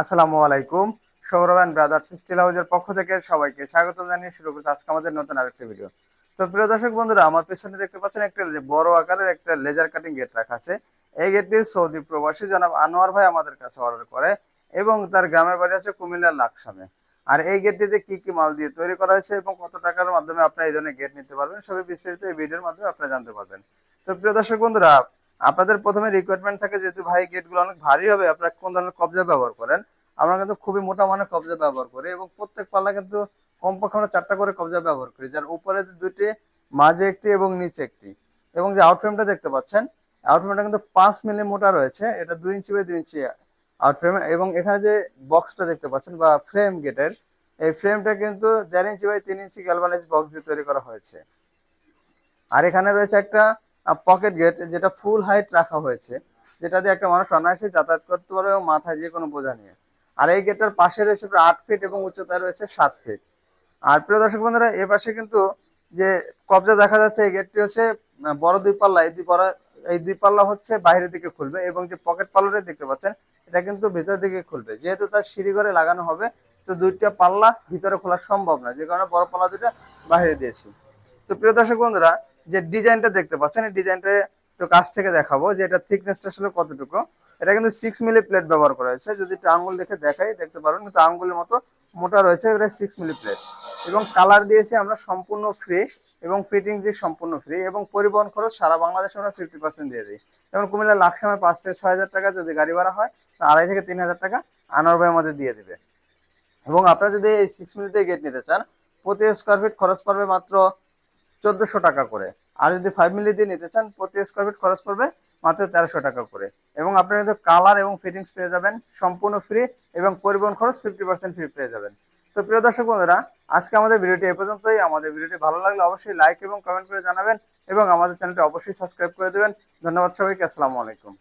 আসসালামু আলাইকুম Sourav brothers still হাউসের পক্ষ থেকে সবাইকে স্বাগত জানিয়ে শুরু করছি আজকে আমাদের নতুন আরেকটি ভিডিও তো প্রিয় দর্শক বন্ধুরা, আমার পেছনে দেখতে পাচ্ছেন একটা বড় আকারের একটা লেজার কাটিং গেট রাখা আছে। এই গেটটি সৌদি প্রবাসী জনাব আনোয়ার ভাই আমাদের কাছে অর্ডার করে এবং তার গ্রামের বাড়ি আছে কুমিল্লার লাকসামে। আর এই গেটটিতে কি কি মাল দিয়ে তৈরি করা হয়েছে এবং কত টাকার মাধ্যমে আপনারা এই ধরনের গেট নিতে পারবেন, সবই বিস্তারিত এই ভিডিওর মাধ্যমে আপনারা জানতে পারবেন। তো প্রিয় দর্শক বন্ধুরা আপনাদের প্রথমে রিকোয়ারমেন্ট থাকে যেহেতু ভাই গেটগুলো অনেক ভারী হবে, আপনারা কোন ধরনের কবজা ব্যবহার করেন? আমরা কিন্তু খুবই মোটা মানের কবজা ব্যবহার করি এবং প্রত্যেক পাল্লা কিন্তু কমপক্ষে আমরা চারটা করে কবজা ব্যবহার করি, যার উপরে দুটি মাঝে একটি এবং নিচে একটি। এবং যে আউটফ্রেমটা দেখতে পাচ্ছেন আউটফ্রেমটা কিন্তু পাঁচ মিলি মোটা রয়েছে, এটা দুই ইঞ্চি বাই দুই ইঞ্চি আউটফ্রেম এবং এখানে যে বক্সটা দেখতে পাচ্ছেন বা ফ্রেম গেটের এই ফ্রেমটা কিন্তু দেড় ইঞ্চি বাই তিন ইঞ্চি গ্যালভানাইজ বক্স দিয়ে তৈরি করা হয়েছে। আর এখানে রয়েছে একটা পকেট গেট যেটা ফুল হাইট রাখা হয়েছে, যেটা দিয়ে একটা মানুষ অনায়াসে যাতায়াত করতে পারবে এবং মাথায় যে কোনো বোঝা নিয়ে। আর এই গেটটার পাশে রয়েছে প্রায় আট ফিট এবং উচ্চতায় রয়েছে সাত ফিট আর প্রিয় দর্শক বন্ধুরা, এ পাশে কিন্তু যে কবজা দেখা যাচ্ছে, এই গেটটি হচ্ছে বড় দুই পাল্লা। এই দুই বড় এই দুই পাল্লা হচ্ছে বাইরের দিকে খুলবে এবং যে পকেট পাল্লাটা দেখতে পাচ্ছেন, এটা কিন্তু ভিতরের দিকে খুলবে। যেহেতু তার সিঁড়ি ঘরে লাগানো হবে, তো দুইটা পাল্লা ভিতরে খোলা সম্ভব না। যে কারণে বড় পাল্লা দুটা বাইরে দিয়েছি। তো প্রিয় দর্শক বন্ধুরা যে ডিজাইনটা দেখতে পাচ্ছেন, এই ডিজাইনটা একটু কাছ থেকে দেখাবো যে এটা থিকনেসটা আসলে কতটুকু। এটা কিন্তু সিক্স মিলি প্লেট ব্যবহার করা হয়েছে। যদি একটু আঙুল দেখে দেখাই, দেখতে পারবেন কিন্তু আঙুলের মতো মোটা রয়েছে এটা সিক্স মিলি প্লেট এবং কালার দিয়েছি আমরা সম্পূর্ণ ফ্রি এবং ফিটিং যে সম্পূর্ণ ফ্রি এবং পরিবহন খরচ সারা বাংলাদেশে আমরা ফিফটি পার্সেন্ট দিয়ে দিই। যেমন কুমিল্লা লাকসামে পাঁচ থেকে ছয় হাজার টাকা, যদি গাড়ি ভাড়া হয় আড়াই থেকে তিন হাজার টাকা আনোয়ার ভাই আমাদের দিয়ে দেবে। এবং আপনারা যদি এই সিক্স মিলিতে গেট নিতে চান, প্রতি স্কোয়ার ফিট খরচ পড়বে মাত্র চোদ্দশো টাকা করে। আর যদি ফাইভ মিলি দিয়ে নিতে চান, প্রতি স্কোয়ার ফিট খরচ পড়বে মাত্র তেরোশো টাকা করে। এবং আপনারা কিন্তু কালার এবং ফিটিংস পেয়ে যাবেন, সম্পূর্ণ ফ্রি এবং পরিবহন খরচ ফিফটি পার্সেন্ট ফ্রি পেয়ে যাবেন। তো প্রিয় দর্শক বন্ধুরা, আজকে আমাদের ভিডিওটি এ পর্যন্তই। আমাদের ভিডিওটি ভালো লাগলে অবশ্যই লাইক এবং কমেন্ট করে জানাবেন এবং আমাদের চ্যানেলটি অবশ্যই সাবস্ক্রাইব করে দেবেন। ধন্যবাদ সবাইকে, আসসালামু আলাইকুম।